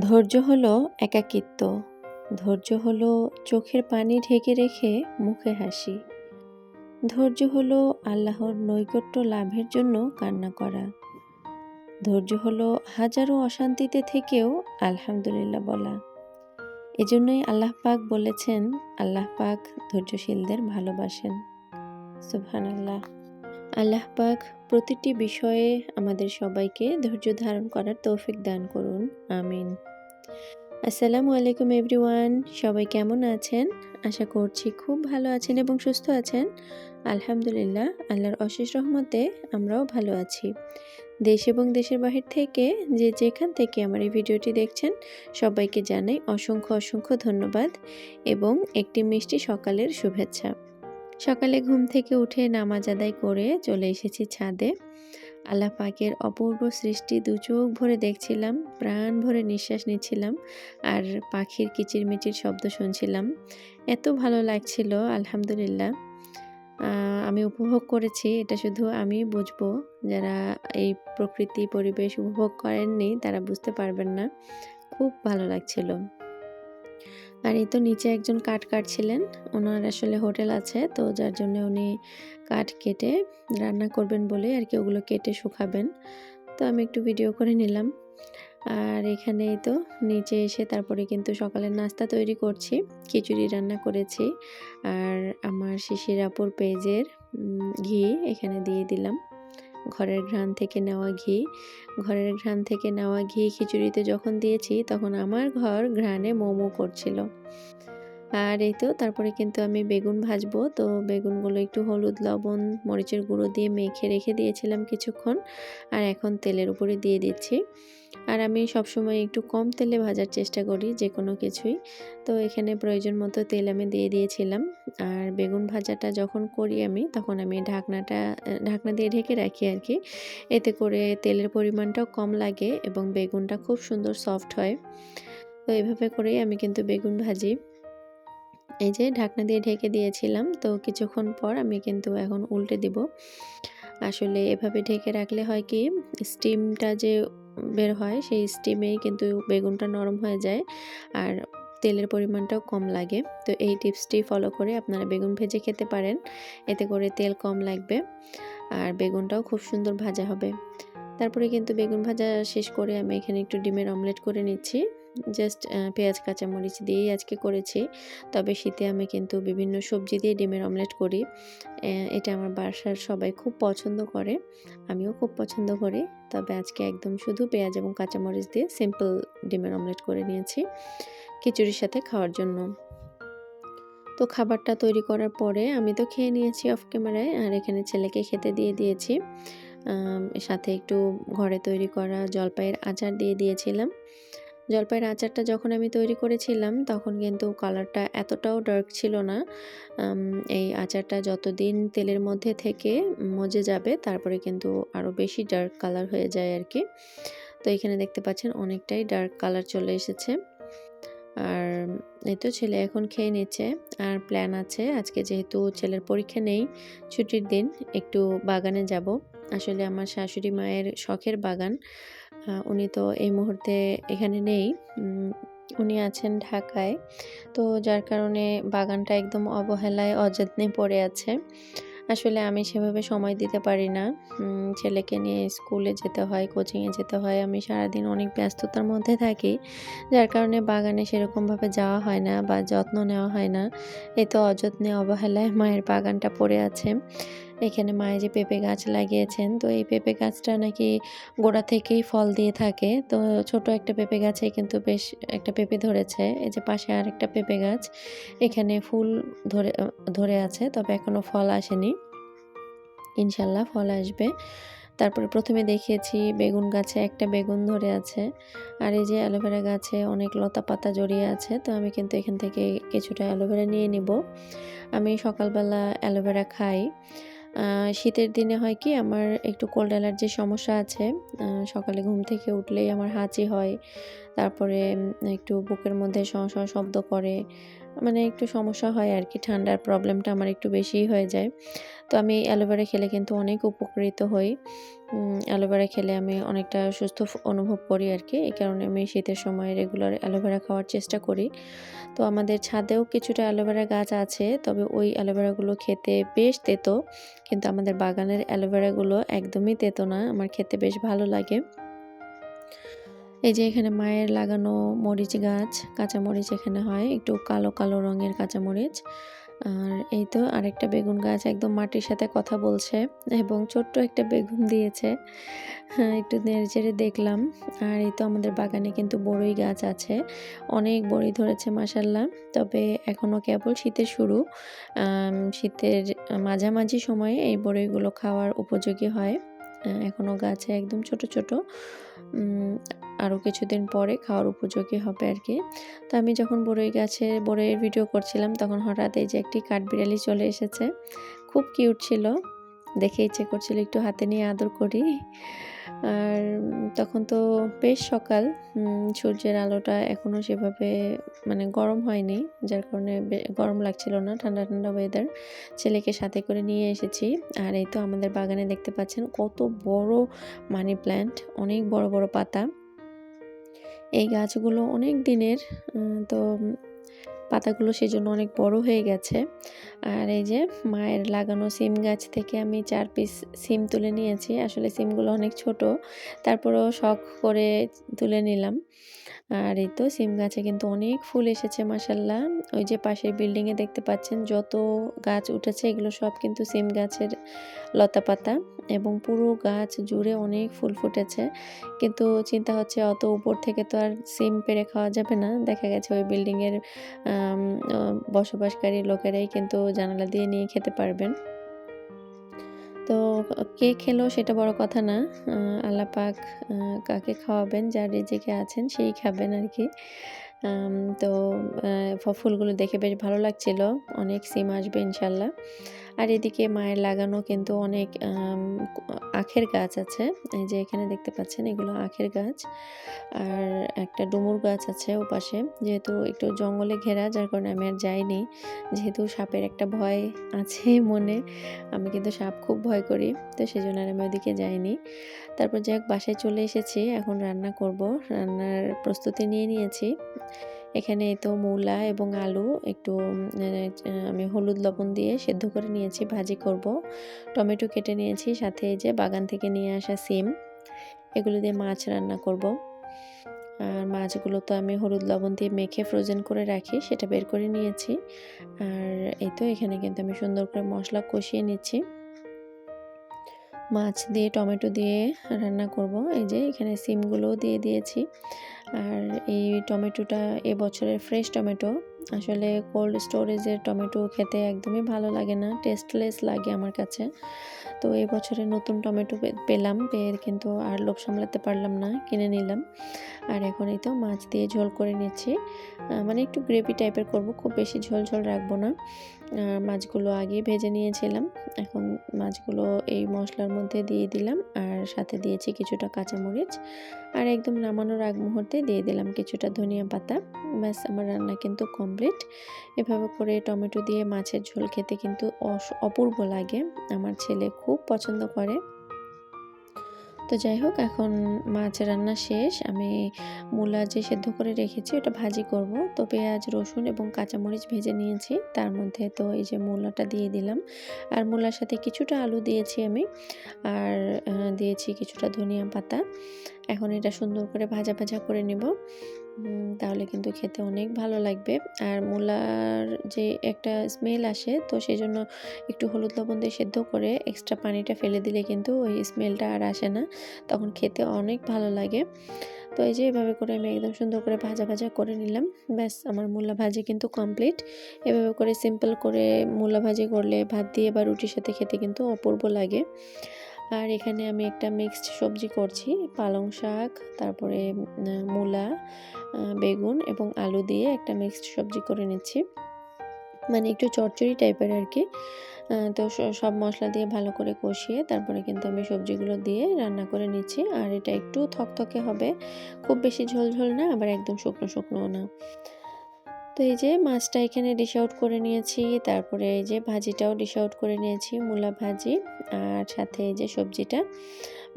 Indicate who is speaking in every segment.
Speaker 1: ধৈর্য হলো একাকিত্ব। ধৈর্য হলো চোখের পানি ঢেকে রেখে মুখে হাসি। ধৈর্য হলো আল্লাহর নৈকট্য লাভের জন্য কান্না করা। ধৈর্য হলো হাজারো অশান্তিতে থেকেও আলহামদুলিল্লাহ বলা। এজন্যই আল্লাহ পাক বলেছেন, আল্লাহ পাক ধৈর্যশীলদের ভালোবাসেন। সুবহানাল্লাহ। আল্লাহ পাক প্রতিটি বিষয়ে আমাদের সবাইকে ধৈর্য ধারণ করার তৌফিক দান করুন। আমিন। আসসালামু আলাইকুম এভরিওয়ান, সবাই কেমন আছেন? আশা করছি খুব ভালো আছেন এবং সুস্থ আছেন। আলহামদুলিল্লাহ, আল্লাহর অশেষ রহমতে আমরাও ভালো আছি। দেশ এবং দেশের বাহির থেকে যে যেখান থেকে আমার এই ভিডিওটি দেখছেন, সবাইকে জানাই অসংখ্য অসংখ্য ধন্যবাদ এবং একটি মিষ্টি সকালের শুভেচ্ছা। সকালে ঘুম থেকে উঠে নামাজ আদায় করে চলে এসেছি ছাদে। আল্লাহ পাকের অপূর্ব সৃষ্টি দু চোখ ভরে দেখছিলাম, প্রাণ ভরে নিঃশ্বাস নিচ্ছিলাম আর পাখির কিচিরমিচির শব্দ শুনছিলাম। এত ভালো লাগছিল, আলহামদুলিল্লাহ। আমি উপভোগ করেছি, এটা শুধু আমি বুঝব। যারা এই প্রকৃতি পরিবেশ উপভোগ করেননি, তারা বুঝতে পারবেন না। খুব ভালো লাগছিল। আর এই তো নিচে একজন কাঠ কাটছিলেন। ওনার আসলে হোটেল আছে, তো যার জন্য উনি কাঠ কেটে রান্না করবেন বলে আর কি ওগুলো কেটে শুকাবেন। তো আমি একটু ভিডিও করে নিলাম। আর এখানেই তো নিচে এসে তারপরে কিন্তু সকালের নাস্তা তৈরি করছি, খিচুড়ি রান্না করেছি। আর আমার শিশির আপুর পেজের ঘি এখানে দিয়ে দিলাম। ঘরের ঘ্রাণ থেকে নেওয়া ঘি। ঘরের ঘ্রাণ থেকে নেওয়া ঘি খিচুড়িতে যখন দিয়েছি, তখন আমার ঘর ঘ্রাণে মোমো করছিল। আর এই তো, তারপরে কিন্তু আমি বেগুন ভাজবো। তো বেগুনগুলো একটু হলুদ, লবণ, মরিচের গুঁড়ো দিয়ে মেখে রেখে দিয়েছিলাম কিছুক্ষণ। আর এখন তেলের উপরে দিয়ে দিচ্ছি। আর আমি সবসময় একটু কম তেলে ভাজার চেষ্টা করি যে কোনো কিছুই। তো এখানে প্রয়োজন মতো তেল আমি দিয়ে দিয়েছিলাম। আর বেগুন ভাজাটা যখন করি আমি, তখন আমি ঢাকনাটা ঢাকনা দিয়ে ঢেকে রাখি আর কি এতে করে তেলের পরিমাণটাও কম লাগে এবং বেগুনটা খুব সুন্দর সফট হয়। তো এভাবে করেই আমি কিন্তু বেগুন ভাজি। এই যে ঢাকনা দিয়ে ঢেকে দিয়েছিলাম, তো কিছুক্ষণ পর আমি কিন্তু এখন উল্টে দিব। আসলে এভাবে ঢেকে রাখলে হয় কি স্টিমটা যে বের হয়, সেই স্টিমেই কিন্তু বেগুনটা নরম হয়ে যায় আর তেলের পরিমাণটাও কম লাগে। তো এই টিপসটি ফলো করে আপনারা বেগুন ভেজে খেতে পারেন, এতে করে তেল কম লাগবে আর বেগুনটাও খুব সুন্দর ভাজা হবে। তারপরে কিন্তু বেগুন ভাজা শেষ করে আমি এখানে একটু ডিমের অমলেট করে নিচ্ছি। জাস্ট পেঁয়াজ, কাঁচামরিচ দিয়েই আজকে করেছি। তবে শীতে আমি কিন্তু বিভিন্ন সবজি দিয়ে ডিমের অমলেট করি। এটা আমার বাসার সবাই খুব পছন্দ করে। আমিও খুব পছন্দ করি। তবে আজকে একদম শুধু পেঁয়াজ এবং কাঁচামরিচ দিয়ে সিম্পল ডিমের অমলেট করে নিয়েছি খিচুড়ির সাথে খাওয়ার জন্য। তো খাবারটা তৈরি করার পরে আমি তো খেয়ে নিয়েছি অফ ক্যামেরায় আর এখানে ছেলেকে খেতে দিয়ে দিয়েছি। সাথে একটু ঘরে তৈরি করা জলপাইয়ের আচার দিয়ে দিয়েছিলাম। জলপাইয়ের আচারটা যখন আমি তৈরি করেছিলাম, তখন কিন্তু কালারটা এতটাও ডার্ক ছিল না। এই আচারটা যতদিন তেলের মধ্যে থেকে মজে যাবে, তারপরে কিন্তু আরও বেশি ডার্ক কালার হয়ে যায় আর কি তো এখানে দেখতে পাচ্ছেন অনেকটাই ডার্ক কালার চলে এসেছে। আর এই তো ছেলে এখন খেয়ে নিচ্ছে, আর প্ল্যান আছে, আজকে যেহেতু ছেলের পরীক্ষা নেই, ছুটির দিন, একটু বাগানে যাব। আসলে আমার শাশুড়ি মায়ের শখের বাগান উনি তো এই মুহূর্তে এখানে নেই। উনি আছেন ঢাকায়। তো যার কারণে বাগানটা একদম অবহেলায়, অযত্নে পড়ে আছে। আসলে আমি সেভাবে সময় দিতে পারি না। ছেলেকে নিয়ে স্কুলে যেতে হয় কোচিংয়ে যেতে হয়। আমি সারাদিন অনেক ব্যস্ততার মধ্যে থাকি, যার কারণে বাগানে সেরকমভাবে যাওয়া হয় না বা যত্ন নেওয়া হয় না। এ তো অযত্নে, অবহেলায় মায়ের বাগানটা পড়ে আছে। এখানে মায়ে যে পেঁপে গাছ লাগিয়েছেন, তো এই পেঁপে গাছটা নাকি গোড়া থেকেই ফল দিয়ে থাকে। তো ছোট একটা পেঁপে গাছে কিন্তু বেশ একটা পেঁপে ধরেছে। এই যে পাশে আর একটা পেঁপে গাছ, এখানে ফুল ধরে ধরে আছে, তবে এখনও ফল আসেনি। ইনশাল্লাহ ফল আসবে। তারপরে প্রথমে দেখিয়েছি বেগুন গাছে একটা বেগুন ধরে আছে। আর এই যে অ্যালোভেরা গাছে অনেক লতা পাতা জড়িয়ে আছে, তো আমি কিন্তু এখান থেকে কিছুটা অ্যালোভেরা নিয়ে নিব। আমি সকালবেলা অ্যালোভেরা খাই। শীতের দিনে হয় কি, আমার একটু কোল্ড অ্যালার্জির সমস্যা আছে। সকালে ঘুম থেকে উঠলেই আমার হাঁচি হয়। তারপরে একটু বুকের মধ্যে শ শব্দ করে। মানে একটু সমস্যা হয় আর কি ঠান্ডার প্রবলেমটা আমার একটু বেশিই হয়ে যায়। তো আমি অ্যালোভেরা খেলে কিন্তু অনেক উপকৃত হই। অ্যালোভেরা খেলে আমি অনেকটা সুস্থ অনুভব করি আর কি এই কারণে আমি শীতের সময় রেগুলার অ্যালোভেরা খাওয়ার চেষ্টা করি। তো আমাদের ছাদেও কিছুটা অ্যালোভেরা গাছ আছে, তবে ওই অ্যালোভেরাগুলো খেতে বেশ তেতো। কিন্তু আমাদের বাগানের অ্যালোভেরাগুলো একদমই তেতো না, আমার খেতে বেশ ভালো লাগে। এই যে এখানে মায়ের লাগানো মরিচ গাছ কাঁচা মরিচ এখানে হয়, একটু কালো কালো রঙের কাঁচা মরিচ আর এই তো আরেকটা বেগুন গাছ একদম মাটির সাথে কথা বলছে এবং ছোট্ট একটা বেগুন দিয়েছে। হ্যাঁ একটু নেড়ে চেড়ে দেখলাম। আর এই তো আমাদের বাগানে কিন্তু বড়ই গাছ আছে, অনেক বড়ি ধরেছে মাসাল্লাহ তবে এখনও কেবল শীতের শুরু। শীতের মাঝামাঝি সময়ে এই বড়ইগুলো খাওয়ার উপযোগী হয়। এখনও গাছে একদম ছোট ছোট আরও কিছুদিন পরে খাওয়ার উপযোগী হবে আর কি। তো আমি যখন বড়ই গাছে বড়ইয়ের ভিডিও করছিলাম, তখন হঠাৎ এই যে একটি কাঠবিড়ালি চলে এসেছে। খুব কিউট ছিল। দেখে ইচ্ছে করছিল একটু হাতে নিয়ে আদর করি। আর তখন তো বেশ সকাল। সূর্যের আলোটা এখনও সেভাবে মানে গরম হয়নি, যার কারণে গরম লাগছিল না, ঠান্ডা ঠান্ডা ওয়েদার ছেলেকে সাথে করে নিয়ে এসেছি। আর এই তো আমাদের বাগানে দেখতে পাচ্ছেন কত বড় মানি প্ল্যান্ট অনেক বড় বড় পাতা। এই গাছগুলো অনেক দিনের তো পাতাগুলো সেই জন্য অনেক বড় হয়ে গেছে। আর এই যে মায়ের লাগানো সিম গাছ থেকে আমি চার পিস সিম তুলে নিয়েছি। আসলে সিমগুলো অনেক ছোট, তারপরেও শখ করে তুলে নিলাম। আর এই তো সিম গাছে কিন্তু অনেক ফুল এসেছে মাসাল্লাহ ওই যে পাশের বিল্ডিংয়ে দেখতে পাচ্ছেন, যত গাছ উঠেছে, এগুলো সব কিন্তু সিম গাছের লতা পাতা এবং পুরো গাছ জুড়ে অনেক ফুল ফুটেছে। কিন্তু চিন্তা হচ্ছে, অত উপর থেকে তো আর সিম পেরে খাওয়া যাবে না। দেখা গেছে ওই বিল্ডিং বিল্ডিংয়ের বসবাসকারী লোকেরাই কিন্তু জানালা দিয়ে নিয়ে খেতে পারবেন। তো কে খেলো সেটা বড় কথা না। আল্লাহ পাক কাকে খাওয়াবেন যার রেজেকে আছেন সেই খাবেন আর কি তো ফুলগুলো দেখে বেশ ভালো লাগছিল। অনেক সিম আসবে ইনশাল্লাহ। আর এদিকে মায়ের লাগানো কিন্তু অনেক আখের গাছ আছে। এই যে এখানে দেখতে পাচ্ছেন এগুলো আখের গাছ। আর একটা ডুমুর গাছ আছে ওপাশে। যেহেতু একটু জঙ্গলে ঘেরা, যার কারণে আমি আর যাইনি। যেহেতু সাপের একটা ভয় আছে মনে, আমি কিন্তু সাপ খুব ভয় করি, তো সেই জন্য আর আমি ওদিকে যাইনি। তারপর যাই হোক, বাসায় চলে এসেছি। এখন রান্না করব। রান্নার প্রস্তুতি নিয়ে নিয়েছি। এখানে তো মূলা এবং আলু একটু আমি হলুদ লবণ দিয়ে সেদ্ধ করে নিয়েছি, ভাজি করব। টমেটো কেটে নিয়েছি, সাথে যে বাগান থেকে নিয়ে আসা সিম, এগুলো দিয়ে মাছ রান্না করব। আর মাছগুলো তো আমি হলুদ লবণ দিয়ে মেখে ফ্রোজেন করে রাখি, সেটা বের করে নিয়েছি। আর এই তো এখানে কিন্তু আমি সুন্দর করে মশলা কষিয়ে নিচ্ছি। মাছ দিয়ে, টমেটো দিয়ে রান্না করব। এই যে এখানে সিমগুলোও দিয়ে দিয়েছি। আর এই টমেটোটা এবছরের ফ্রেশ টমেটো। আসলে কোল্ড স্টোরেজের টমেটো খেতে একদমই ভালো লাগে না টেস্টলেস লাগে আমার কাছে। তো এই বছরে নতুন টমেটো পেলাম, পেয়ে কিন্তু আর লোভ সামলাতে পারলাম না, কিনে নিলাম। আর এখন এই তো মাছ দিয়ে ঝোল করে নিচ্ছি। মানে একটু গ্রেভি টাইপের করব, খুব বেশি ঝোল ঝোল রাখব না। মাছগুলো আগে ভেজে নিয়েছিলাম। এখন মাছগুলো এই মশলার মধ্যে দিয়ে দিলাম আর সাথে দিয়েছি কিছুটা কাঁচামরিচ। আর একদম নামানোর আগ মুহূর্তে দিয়ে দিলাম কিছুটা ধনিয়া পাতা। ব্যাস, আমার রান্না কিন্তু কমপ্লিট এভাবে করে টমেটো দিয়ে মাছের ঝোল খেতে কিন্তু অপূর্ব লাগে। আমার ছেলে খুব পছন্দ করে। তো যাই হোক, এখন মাছ রান্না শেষ। আমি মূলা যে সেদ্ধ করে রেখেছি, ওটা ভাজি করব। তো পেঁয়াজ, রসুন এবং কাঁচামরিচ ভেজে নিয়েছি। তার মধ্যে তো এই যে মূলাটা দিয়ে দিলাম। আর মূলার সাথে কিছুটা আলু দিয়েছি আমি। আর দিয়েছি কিছুটা ধনিয়া পাতা। এখন এটা সুন্দর করে ভাজা ভাজা করে নেব। তাহলে কিন্তু খেতে অনেক ভালো লাগবে। আর মূলার যে একটা স্মেল আসে, তো সেই জন্য একটু হলুদ লবণ দিয়ে সেদ্ধ করে এক্সট্রা পানিটা ফেলে দিলে কিন্তু ওই স্মেলটা আর আসে না। তখন খেতে অনেক ভালো লাগে। তো এই যে এভাবে করে আমি একদম সুন্দর করে ভাজা ভাজা করে নিলাম। ব্যাস, আমার মূলা ভাজি কিন্তু কমপ্লিট এভাবে করে সিম্পল করে মূলা ভাজি করলে ভাত দিয়ে বা রুটির সাথে খেতে কিন্তু অপূর্ব লাগে। আর এখানে আমি একটা মিক্সড সবজি করছি। পালং শাক, তারপরে মূলা বেগুন এবং আলু দিয়ে একটা মিক্সড সবজি করে নিচ্ছি। মানে একটু চচ্চড়ি টাইপের আর কি তো সব মশলা দিয়ে ভালো করে কষিয়ে তারপরে কিন্তু আমি সবজিগুলো দিয়ে রান্না করে নিচ্ছি। আর এটা একটু থকথকে হবে। খুব বেশি ঝোল ঝোল না, আবার একদম শুকনো শুকনো না। তো এই যে মাছটা এখানে ডিশ আউট করে নিয়েছি, তারপরে এই যে ভাজিটাও ডিশ আউট করে নিয়েছি, মূলা ভাজি আর সাথে এই যে সবজিটা।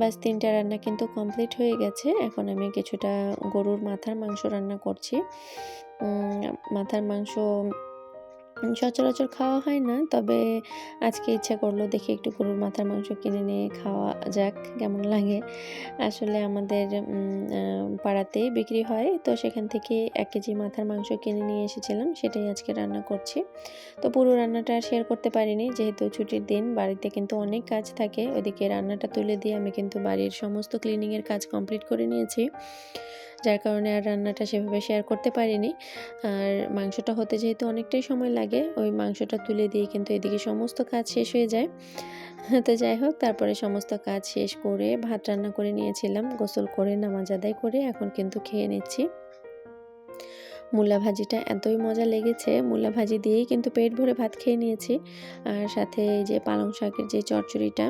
Speaker 1: বাস তিনটা রান্না কিন্তু কমপ্লিট হয়ে গেছে। এখন আমি কিছুটা গরুর মাথার মাংস রান্না করছি। মাথার মাংস সচরাচর খাওয়া হয় না, তবে আজকে ইচ্ছা করল দেখি একটু গরুর মাথার মাংস কিনে নিয়ে খাওয়া যাক, কেমন লাগে। আসলে আমাদের পাড়াতেই বিক্রি হয়, তো সেখান থেকে এক কেজি মাথার মাংস কিনে নিয়ে এসেছিলাম, সেটাই আজকে রান্না করছি। তো পুরো রান্নাটা শেয়ার করতে পারিনি, যেহেতু ছুটির দিন, বাড়িতে কিন্তু অনেক কাজ থাকে ওইদিকে রান্নাটা তুলে দিয়ে আমি কিন্তু বাড়ির সমস্ত ক্লিনিংয়ের কাজ কমপ্লিট করে নিয়েছি। যার কারণে আর রান্নাটা সেভাবে শেয়ার করতে পারিনি। আর মাংসটা হতে যেহেতু অনেকটাই সময় লাগে, ওই মাংসটা তুলে দিয়ে কিন্তু এদিকে সমস্ত কাজ শেষ হয়ে যায়। তো যাই হোক, তারপরে সমস্ত কাজ শেষ করে ভাত রান্না করে নিয়েছিলাম, গোসল করে, নামাজ আদায় করে এখন কিন্তু খেয়ে নিচ্ছি। মূলা ভাজিটা এতই মজা লেগেছে। মূলা ভাজি দিয়েই কিন্তু পেট ভরে ভাত খেয়ে নিয়েছি। আর সাথে যে পালং শাকের যে চচ্চড়িটা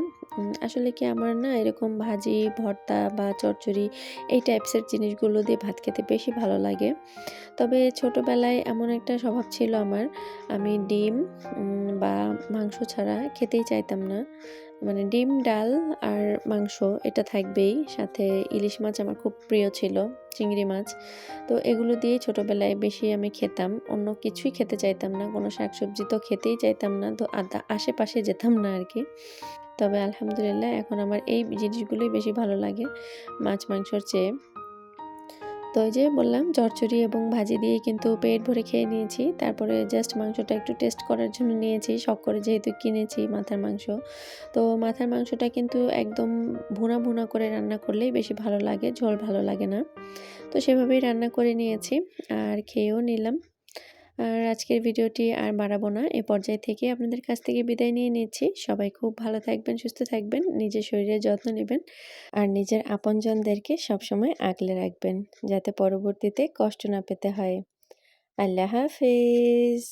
Speaker 1: আসলে কি আমার না এরকম ভাজি, ভর্তা বা চচ্চড়ি এই টাইপসের জিনিসগুলো দিয়ে ভাত খেতে বেশি ভালো লাগে। তবে ছোটোবেলায় এমন একটা স্বভাব ছিল আমার, আমি ডিম বা মাংস ছাড়া খেতেই চাইতাম না। মানে ডিম, ডাল আর মাংস এটা থাকবেই। সাথে ইলিশ মাছ আমার খুব প্রিয় ছিল, চিংড়ি মাছ। তো এগুলো দিয়েই ছোটোবেলায় বেশি আমি খেতাম। অন্য কিছুই খেতে চাইতাম না, কোনো শাকসবজি তো খেতেই চাইতাম না, তো আদা, আশেপাশে যেতাম না আর কি। তবে আলহামদুলিল্লাহ এখন আমার এই জিনিসগুলোই বেশি ভালো লাগে, মাছ, মাংসর চেয়ে। তো ওই যে বললাম চরচড়ি এবং ভাজি দিয়ে কিন্তু পেট ভরে খেয়ে নিয়েছি। তারপরে জাস্ট মাংসটা একটু টেস্ট করার জন্য নিয়েছি। শখ করে যেহেতু কিনেছি মাথার মাংস। তো মাথার মাংসটা কিন্তু একদম ভুনা ভুনা করে রান্না করলেই বেশি ভালো লাগে, ঝোল ভালো লাগে না। তো সেভাবেই রান্না করে নিয়েছি। আর খেয়েও নিলাম। আর আজকের ভিডিওটি আর বাড়াবো না। এ পর্যায়ে থেকে আপনাদের কাছ থেকে বিদায় নিয়ে নিচ্ছি। সবাই খুব ভালো থাকবেন, সুস্থ থাকবেন, নিজের শরীরের যত্ন নেবেন আর নিজের আপনজনদেরকে সবসময় আগলে রাখবেন যাতে পরবর্তীতে কষ্ট না পেতে হয়। আল্লাহ হাফিজ।